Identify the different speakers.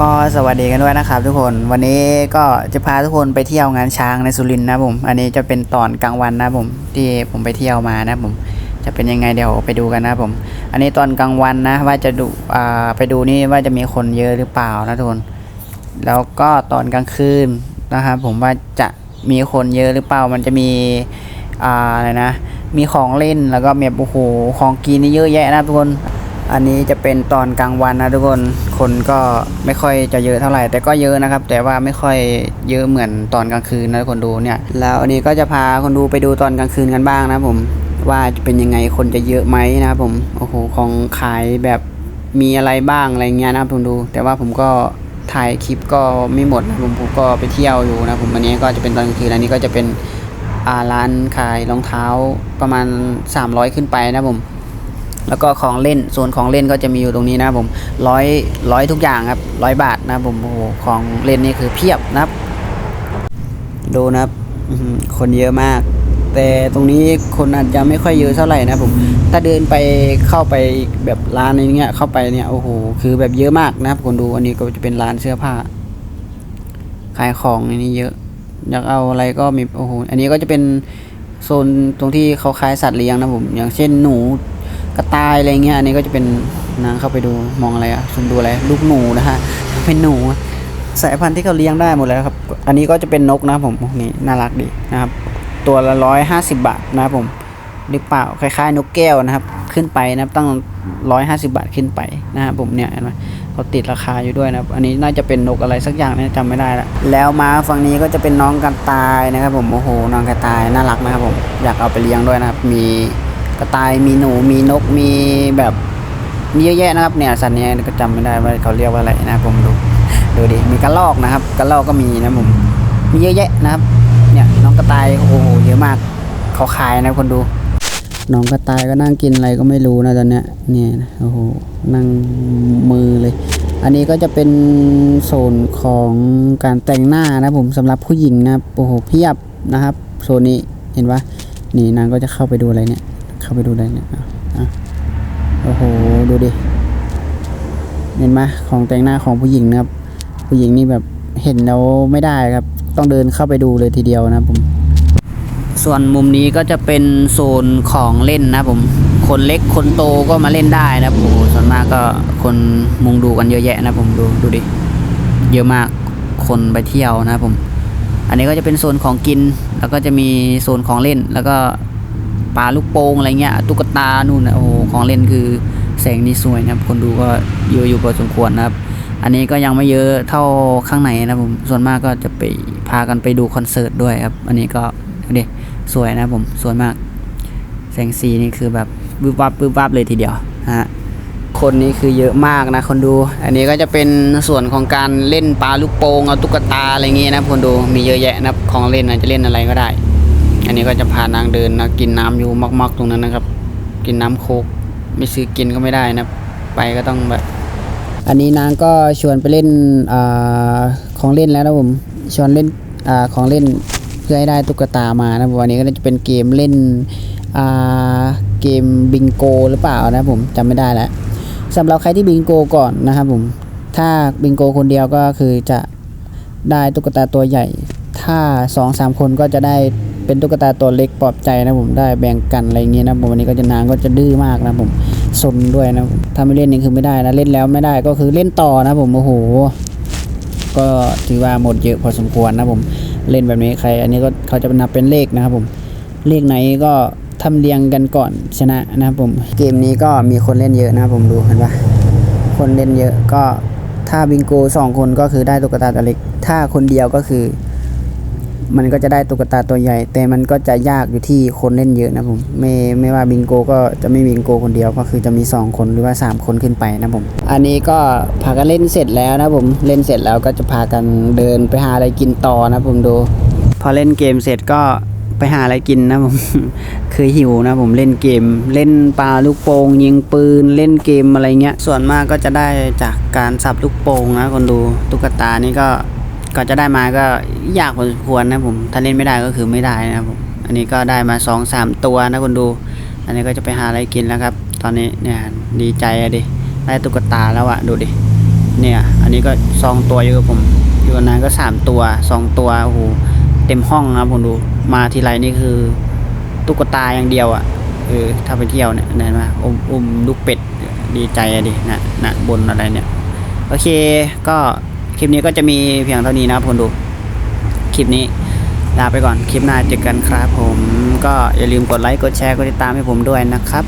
Speaker 1: ก็สวัสดีกันด้วยนะครับทุกคนวันนี้ก็จะพาทุกคนไปเที่ยวงานช้างในสุรินทร์นะผม อันนี้จะเป็นตอนกลางวันนะผมที่ผมไปเที่ยวมานะผมจะเป็นยังไงเดี๋ยวไปดูกันนะผม อันนี้ตอนกลางวันนะว่าจะดูอ่าไปดูนี่ว่าจะมีคนเยอะหรือเปล่านะทุกคนแล้วก็ตอนกลางคืนนะครับผมว่าจะมีคนเยอะหรือเปล่ามันจะมีอ่าอะไรนะ มีของเล่นแล้วก็มีโอ้โหของกินนี่เยอะแยะนะทุกคน อันนี้จะเป็นตอนกลางวันนะทุกคน คนก็ไม่ค่อยจะเยอะเท่าไหร่ แต่ก็เยอะนะครับ แต่ว่าไม่ค่อยเยอะเหมือนตอนกลางคืนนะทุกคนดูเนี่ย แล้วอันนี้ก็จะพาคนดูไปดูตอนกลางคืนกันบ้างนะผม ว่าจะเป็นยังไงคนจะเยอะไหมนะครับผม โอ้โห ของขายแบบมีอะไรบ้างอะไรเงี้ยนะครับผมดู แต่ว่าผมก็ถ่ายคลิปก็ไม่หมดนะผมผมก็ไปเที่ยวอยู่นะผมอันนี้ก็จะเป็นตอนกลางคืนอันนี้ก็จะเป็นร้านขายรองเท้าประมาณ 300 ขึ้นไปนะผม แล้วก็ของเล่นโซนของเล่นก็จะมีอยู่ตรงนี้นะผมร้อยร้อยทุกอย่างครับร้อยบาทนะผมโอ้โหของเล่นนี่คือเพียบนะครับ ดูนะครับคนเยอะมาก แต่ตรงนี้คนอาจจะไม่ค่อยเยอะเท่าไหร่นะผมถ้าเดินไปเข้าไปแบบร้านอะไรเงี้ยเข้าไปเนี่ยโอ้โหคือแบบเยอะมากนะครับคนดูอันนี้ก็จะเป็นร้านเสื้อผ้า ขายของอันนี้เยอะ อยากเอาอะไรก็มีโอ้โหอันนี้ก็จะเป็นโซนตรงที่เขาขายสัตว์เลี้ยงนะผมอย่างเช่นหนู กระต่ายอะไรเงี้ยอันนี้ก็จะเป็นนางเข้าไปดูมองอะไรอะซุมดูอะไรลูกหนูนะฮะเป็นหนูสายพันธุ์ที่เขาเลี้ยงได้หมดแล้วครับ อันนี้ก็จะเป็นนกนะผมนี่น่ารักดีนะครับ ตัวละร้อยห้าสิบาทนะผมหรือเปล่าคล้ายๆ นกแก้วนะครับ ขึ้นไปนะครับตั้งร้อยห้าสิบาทขึ้นไปนะครับผมเนี่ยเห็นไหมเขาติดราคาอยู่ด้วยนะครับ อันนี้น่าจะเป็นนกอะไรสักอย่างนะจำไม่ได้ละแล้วมาฝั่งนี้ก็จะเป็นน้องกระต่ายนะครับ ผมโอ้โหน้องกระต่ายน่ารักนะครับผมอยากเอาไปเลี้ยงด้วยนะครับมี กระต่ายมีหนูมีนกมีแบบมีเยอะแยะนะครับเนี่ยสัตว์เนี้ยก็จำไม่ได้ว่าเขาเรียกว่าอะไรนะผมดูดูดิมีกระรอกนะครับกระรอกก็มีนะผมมีเยอะแยะนะครับ เนี่ยน้องกระต่ายโอ้โหเยอะมากเขาขายนะคนดู น้องกระต่ายก็นั่งกินอะไรก็ไม่รู้นะตอนเนี้ยเนี่ยโอ้โหนั่งมือเลย อันนี้ก็จะเป็นโซนของการแต่งหน้านะผมสำหรับผู้หญิงนะโอ้โหเพียบนะครับโซนนี้เห็นปะนี่นางก็จะเข้าไปดูอะไรเนี่ย เข้าไปดูอะไรเนี่ยอะโอ้โห ดูดิ เห็นไหมของแต่งหน้าของผู้หญิงนะครับ ผู้หญิงนี่แบบเห็นแล้วไม่ได้ครับ ต้องเดินเข้าไปดูเลยทีเดียวนะผม ส่วนมุมนี้ก็จะเป็นโซนของเล่นนะผม คนเล็กคนโตก็มาเล่นได้นะครับโอ้โหส่วนมากก็คนมุงดูกันเยอะแยะนะผมดูดูดิ เยอะมากคนไปเที่ยวนะผม อันนี้ก็จะเป็นโซนของกิน แล้วก็จะมีโซนของเล่น แล้วก็ ปลาลูกโป่งอะไรเงี้ยตุ๊กตานู่นนะโอ้โหของเล่นคือแสงนี่สวยนะครับ คนดูก็เยอะอยู่พอสมควรนะครับ อันนี้ก็ยังไม่เยอะเท่าข้างในนะผมส่วนมากก็จะไปพากันไปดูคอนเสิร์ตด้วยครับ อันนี้ก็ดูดิสวยนะผมสวยมาก แสงสีนี่คือแบบบึบวับบึบวับเลยทีเดียวฮะคนนี้คือเยอะมากนะคนดู อันนี้ก็จะเป็นส่วนของการเล่นปลาลูกโป่งเอาตุ๊กตาอะไรเงี้ยนะคนดูมีเยอะแยะนะครับของเล่นนะจะเล่นอะไรก็ได้ อันนี้ก็จะพานางเดินนะกินน้ำอยู่มากๆตรงนั้นนะครับ กินน้ำโคกไม่ซื้อกินก็ไม่ได้นะไปก็ต้องแบบ อันนี้นางก็ชวนไปเล่นอของเล่นแล้วนะผมชวนเล่นอของเล่นเพื่อให้ได้ตุ๊กตามานะผมวันนี้ก็จะเป็นเกมเล่นเกมบิงโกหรือเปล่านะผมจำไม่ได้แล้วสำหรับใครที่บิงโกก่อนนะครับผมถ้าบิงโกคนเดียวก็คือจะได้ตุ๊กตาตัวใหญ่ ถ้าสองสามคนก็จะได้เป็นตุ๊กตาตัวเล็กปลอบใจนะผมได้แบ่งกันอะไรเงี้ยนะผมวันนี้ก็จะนางก็จะดื้อมากนะผมสนด้วยนะถ้าไม่เล่นนี่คือไม่ได้นะเล่นแล้วไม่ได้ก็คือเล่นต่อนะผมโอ้โหก็ถือว่าหมดเยอะพอสมควรนะผมเล่นแบบนี้ใคร อันนี้ก็เขาจะนับเป็นเลขนะครับผมเลขไหนก็ทำเรียงกันก่อนชนะนะครับผมเกมนี้ก็มีคนเล่นเยอะนะผมดูเห็นปะคนเล่นเยอะก็ถ้าบิงโกสองคนก็คือได้ตุ๊กตาตัวเล็ก ถ้าคนเดียวก็คือ มันก็จะได้ตุ๊กตาตัวใหญ่ แต่มันก็จะยากอยู่ที่คนเล่นเยอะนะผมไม่ไม่ว่าบิงโกก็จะไม่บิงโกคนเดียวก็คือจะมี 2 คนหรือว่า 3 คนขึ้นไปนะผม อันนี้ก็พากันเล่นเสร็จแล้วนะผมเล่นเสร็จแล้วก็จะพากันเดินไปหาอะไรกินต่อนะผมดู พอเล่นเกมเสร็จก็ไปหาอะไรกินนะผมคือหิวนะผมเล่นเกม เล่นปลาลูกโป่งยิงปืนเล่นเกมอะไรเงี้ย ส่วนมากก็จะได้จากการสับลูกโป่งนะคนดูตุ๊กตานี่ก็ ก็จะได้มาก็ยากพอสมควรนะผม ถ้าเล่นไม่ได้ก็คือไม่ได้นะครับผมอันนี้ก็ได้มาสองสามตัวนะคนดู อันนี้ก็จะไปหาอะไรกินแล้วครับ ตอนนี้เนี่ยดีใจอะดิได้ตุ๊กตาแล้วอะดูดิเนี่ย อันนี้ก็ซองตัวอยู่กับผมอยู่นานก็สามตัวสองตัวโอ้โหเต็มห้องนะครับผมดูมาทีไรนี่คือตุ๊กตาอย่างเดียวอะ่ะเออถ้าไปเที่ยวเนี่ยเห็นไหมอุ้มอุ้มลูกเป็ดดีใจอะดินะนะบนอะไรเนี่ย โอเคก็ คลิปนี้ก็จะมีเพียงเท่านี้นะคนดู คลิปนี้ลาไปก่อน คลิปหน้าเจอกันครับผม ก็อย่าลืมกดไลค์ กดแชร์ กดติดตามให้ผมด้วยนะครับ